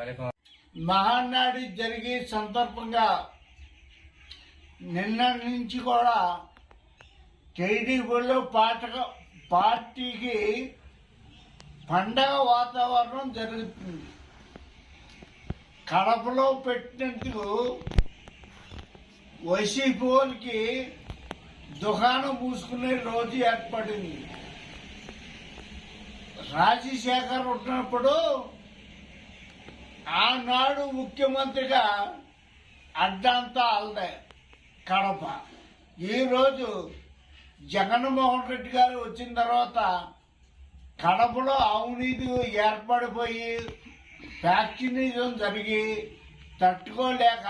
కార్యక్రమం మహానాడి జరిగే సందర్భంగా నిన్న నుంచి కూడా టీడీపీలో పాట పార్టీకి పండగ వాతావరణం జరుగుతుంది. కడపలో పెట్టినందుకు వైసీపీకి దుకాణం మూసుకునే రోజు ఏర్పడింది. రాజశేఖర్ ఉన్నప్పుడు ఆనాడు ముఖ్యమంత్రిగా అడ్డంతా అల్లే కడప. ఈరోజు జగన్మోహన్ రెడ్డి గారు వచ్చిన తర్వాత కడపలో అవినీతి ఏర్పడిపోయి ఫ్యాక్షనిజం జరిగి తట్టుకోలేక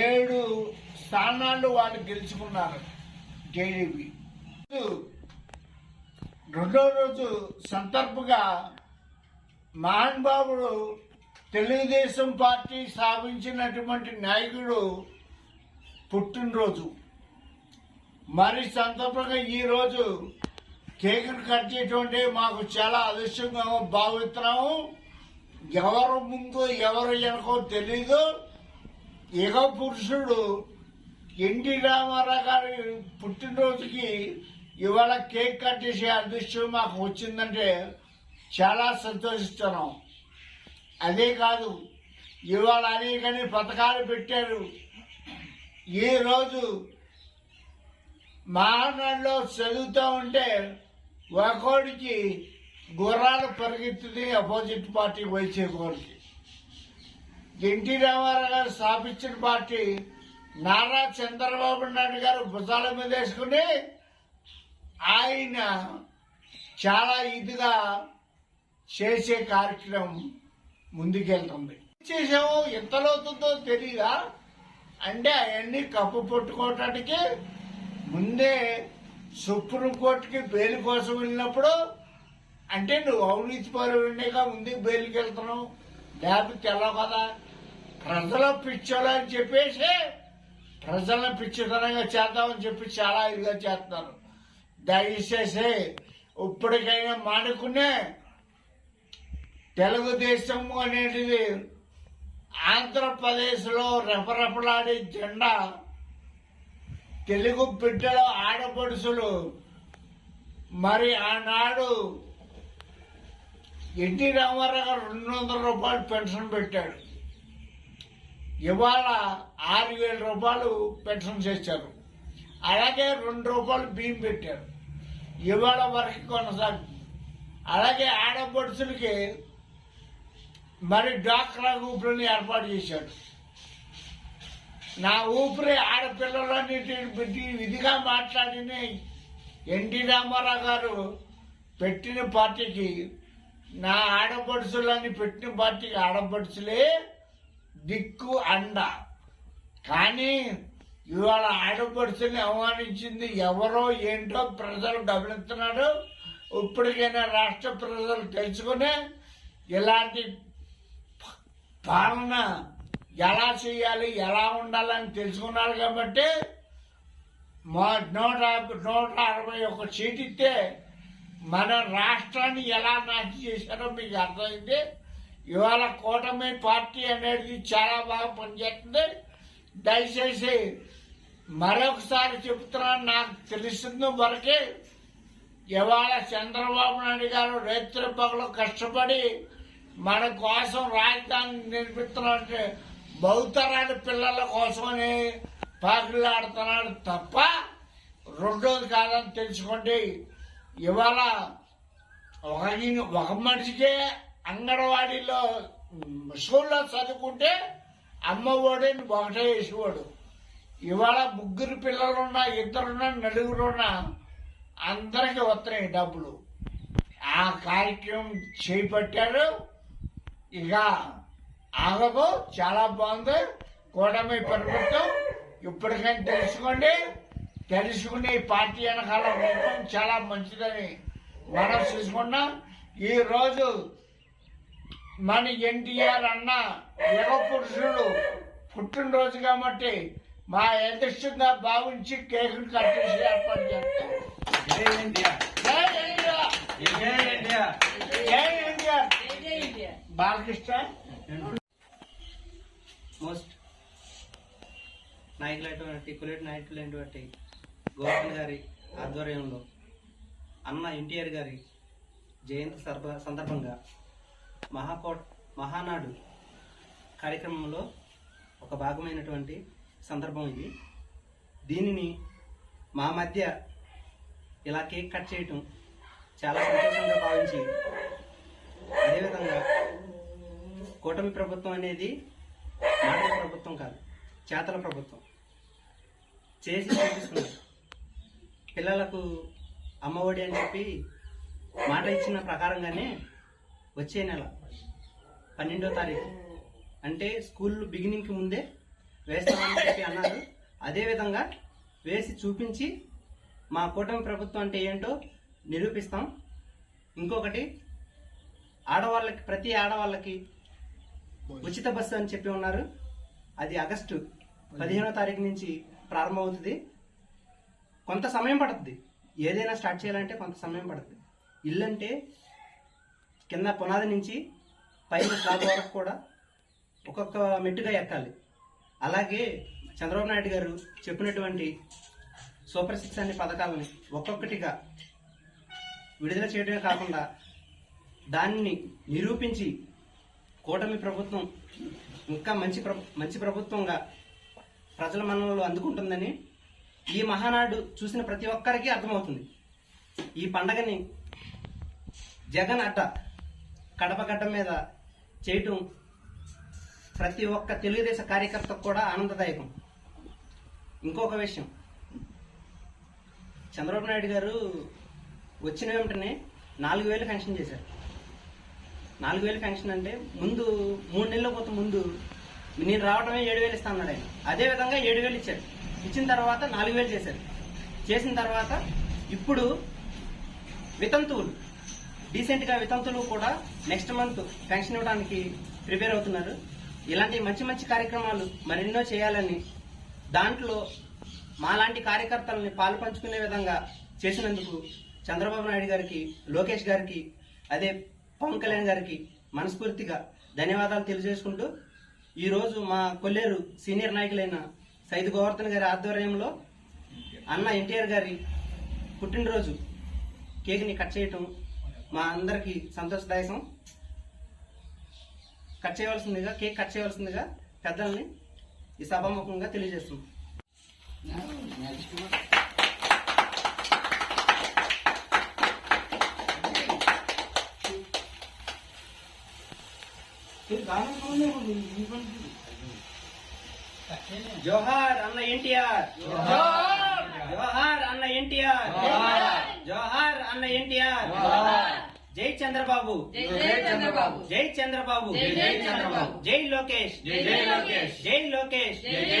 ఏడు స్థానాలు వాళ్ళు గెలుచుకున్నారు టీడీపీ రెండో రోజు సందర్భంగా మహానుభావుడు తెలుగుదేశం పార్టీ స్థాపించినటువంటి నాయకుడు పుట్టినరోజు. మరి సందర్భంగా ఈరోజు కేకులు కట్ చేయటువంటి మాకు చాలా అదృష్టంగా భావిస్తున్నాము ఎవరు ముందు ఎవరు వెనకో తెలీదు. యుగ పురుషుడు ఎన్టీ రామారావు గారి పుట్టినరోజుకి ఇవాళ కేక్ కట్ చేసే అదృష్టం మాకు వచ్చిందంటే చాలా సంతోషిస్తున్నాం. అదే కాదు ఇవాళ అనేకని పథకాలు పెట్టారు. ఈరోజు రోజు చదువుతూ ఉంటే ఒకడికి గుర్రాలు పరిగెత్తుంది అపోజిట్ పార్టీ వైసీపీకి ఎన్టీ రామారావు గారు స్థాపించిన పార్టీ నారా చంద్రబాబు నాయుడు గారు భుజాల మీద వేసుకుని ఆయన చాలా ఇదిగా చేసే కార్యక్రమం ముందుకెళ్తుంది. చేసాము ఎంతలోతుందో తెలియదా అంటే అవన్నీ కప్పు పట్టుకోవటానికి ముందే సుప్రీంకోర్టుకి బెయిల్ కోసం వెళ్ళినప్పుడు అంటే నువ్వు అవినీతి పరువుగా ముందుకు బెయిల్కి వెళ్తున్నావు లేకపోతే తెలవు కదా ప్రజల పిచ్చోళ్ళు అని చెప్పేసి ప్రజలను పిచ్చితనంగా చేద్దామని చెప్పి చాలా ఇదిగా చేస్తున్నారు. దయచేసి ఇప్పటికైనా మానుకునే తెలుగుదేశం అనేది ఆంధ్రప్రదేశ్లో రెపరెపలాడే జెండా. తెలుగు బిడ్డల ఆడపడుసులు మరి ఆనాడు ఎన్టీ రామారావు గారు రెండు వందల రూపాయలు పెన్షన్ పెట్టాడు. ఇవాళ ఆరు వేల రూపాయలు పెన్షన్ చేశారు. అలాగే రెండు రూపాయలు బియ్యం పెట్టారు. ఇవాళ వరకు కొనసాగుతుంది అలాగే ఆడపడుచులకి మరి డాక్రా ఊపిరిని ఏర్పాటు చేశాడు. నా ఊపిరి ఆడపిల్లలన్నింటిని పెట్టి విధిగా మాట్లాడిన ఎన్టీ రామారావు గారు పెట్టిన పార్టీకి నా ఆడపడుచులని పెట్టిన పార్టీకి ఆడపడుచులే దిక్కు అండ. కానీ ఇవాళ ఆడపడుచుని అవమానించింది ఎవరో ఏంటో ప్రజలు గమనిస్తున్నారు. ఇప్పటికైనా రాష్ట్ర ప్రజలు తెలుసుకుని ఇలాంటి పాలన ఎలా చేయాలి ఎలా ఉండాలని తెలుసుకున్నారు కాబట్టి మా నూట యాభై- నూట అరవై ఒక సీట్ ఇస్తే మన రాష్ట్రాన్ని ఎలా నాశనం చేశారో మీకు అర్థమైంది. ఇవాళ కూటమి పార్టీ అనేది చాలా బాగా పనిచేస్తుంది. దయచేసి మరొకసారి చెప్తున్నాను నాకు తెలిసింది వరకే ఇవాళ చంద్రబాబు నాయుడు గారు రైతుల పగలు కష్టపడి మన కోసం రాజధాని నిర్మిస్తున్నాడంటే బహుతరాల పిల్లల కోసమని పాకులాడుతున్నాడు తప్ప రెండోది కాదని తెలుసుకోండి. ఇవాళ ఒక ఒక మనిషికే అంగన్వాడీలో స్కూల్లో చదువుకుంటే అమ్మఒడిని ఒకటే వేసేవాడు ఇవాళ ముగ్గురు పిల్లలున్నా ఇద్దరున్నా నలుగురున్నా అందరికీ వస్తున్నాయి డబ్బులు. ఆ కార్యక్రమం చేపట్టారు. ఇక ఆగదు చాలా బాగుంది. కూటమి ప్రభుత్వం ఇప్పటికైనా తెలుసుకోండి. తెలుసుకుని ఈ పార్టీ వెనకాల ఉండటం చాలా మంచిదని మనం చూసుకున్నాం ఈ రోజు మన ఎన్టీఆర్ అన్న యుగ పురుషుడు పుట్టినరోజు కాబట్టి మా అదృష్టంగా భావించి కేకును కట్టేసి ఏర్పాటు చేస్తాం Jai India Jai India Balakrishna most నాయకులైనటువంటి కులేట్ నాయకులైనటువంటి గోవర్ధన్ గారి ఆధ్వర్యంలో అన్న ఎన్టీఆర్ గారి జయంతి సర్భ సందర్భంగా మహాకోట్ మహానాడు కార్యక్రమంలో ఒక భాగమైనటువంటి సందర్భం ఇది. దీనిని మా మధ్య ఇలా కేక్ కట్ చేయటం చాలా సంతోషంగా భావించి అదేవిధంగా కూటమి ప్రభుత్వం అనేది మాటల ప్రభుత్వం కాదు చేతల ప్రభుత్వం. చేసి చూపిస్తున్నారు. పిల్లలకు అమ్మఒడి అని చెప్పి మాట ఇచ్చిన ప్రకారంగానే వచ్చే నెల పన్నెండో తారీఖు. అంటే స్కూల్ బిగినింగ్కి ముందే వేస్తామని చెప్పి అన్నారు. అదేవిధంగా వేసి చూపించి మా కూటమి ప్రభుత్వం అంటే ఏంటో నిరూపిస్తాం. ఇంకొకటి ఆడవాళ్ళకి ప్రతి ఆడవాళ్ళకి ఉచిత బస్సు అని చెప్పి ఉన్నారు. అది ఆగస్టు పదిహేనో తారీఖు నుంచి ప్రారంభమవుతుంది. కొంత సమయం పడుతుంది. ఏదైనా స్టార్ట్ చేయాలంటే కొంత సమయం పడుతుంది. ఇల్లు అంటే కింద పునాది నుంచి పైన స్లాబ్ వరకు కూడా ఒక్కొక్క మెట్టుగా ఎక్కాలి. అలాగే చంద్రబాబు నాయుడు గారు చెప్పినటువంటి సూపర్ సిక్స్ అనే పథకాలని ఒక్కొక్కటిగా విడుదల చేయడమే కాకుండా దాన్ని నిరూపించి కూటమి ప్రభుత్వం ఇంకా మంచి మంచి ప్రభుత్వంగా ప్రజల మన్ననలు అందుకుంటుందని ఈ మహానాడు చూసిన ప్రతి ఒక్కరికి అర్థమవుతుంది. ఈ పండగని జగన్ అట్ట కడప గడ్డ మీద చేయటం ప్రతి ఒక్క తెలుగుదేశ కార్యకర్తకు కూడా ఆనందదాయకం. ఇంకొక విషయం. చంద్రబాబు నాయుడు గారు వచ్చిన వెంటనే నాలుగు వేలు ఫంక్షన్ చేశారు. నాలుగు వేలు ఫంక్షన్ అంటే ముందు మూడు నెలల పోతే ముందు నేను రావడమే ఏడు వేలు ఇస్తా అన్నాడు ఆయన. అదే విధంగా ఏడు వేలు ఇచ్చారు ఇచ్చిన తర్వాత నాలుగు వేలు చేశారు చేసిన తర్వాత ఇప్పుడు వితంతువులు డీసెంట్గా వితంతువులు కూడా నెక్స్ట్ మంత్ పెన్షన్ ఇవ్వడానికి ప్రిపేర్ అవుతున్నారు. ఇలాంటి మంచి మంచి కార్యక్రమాలు మరెన్నో చేయాలని దాంట్లో మాలాంటి కార్యకర్తలని పాలు పంచుకునే విధంగా చేసినందుకు చంద్రబాబు నాయుడు గారికి లోకేష్ గారికి అదే పవన్ కళ్యాణ్ గారికి మనస్ఫూర్తిగా ధన్యవాదాలు తెలియజేసుకుంటూ ఈరోజు మా కొల్లేరు సీనియర్ నాయకులైన సైద్ గోవర్ధన్ గారి ఆధ్వర్యంలో అన్న ఎన్టీఆర్ గారి పుట్టినరోజు కేక్ని కట్ చేయటం మా అందరికి సంతోషదాయకం. కట్ చేయవలసిందిగా కేక్ కట్ చేయవలసిందిగా పెద్దల్ని ఈ సభాముఖంగా తెలియజేస్తున్నాం. జోహార్ అన్న ఎన్టీఆర్ జోహార్ అన్న ఎన్టీఆర్ జోహార్ అన్న ఎన్టీఆర్ జై చంద్రబాబు జై చంద్రబాబు జై చంద్రబాబు జై జై చంద్రబాబు. జై లోకేష్ జై జై లోకేష్. జై లోకేష్ జై జై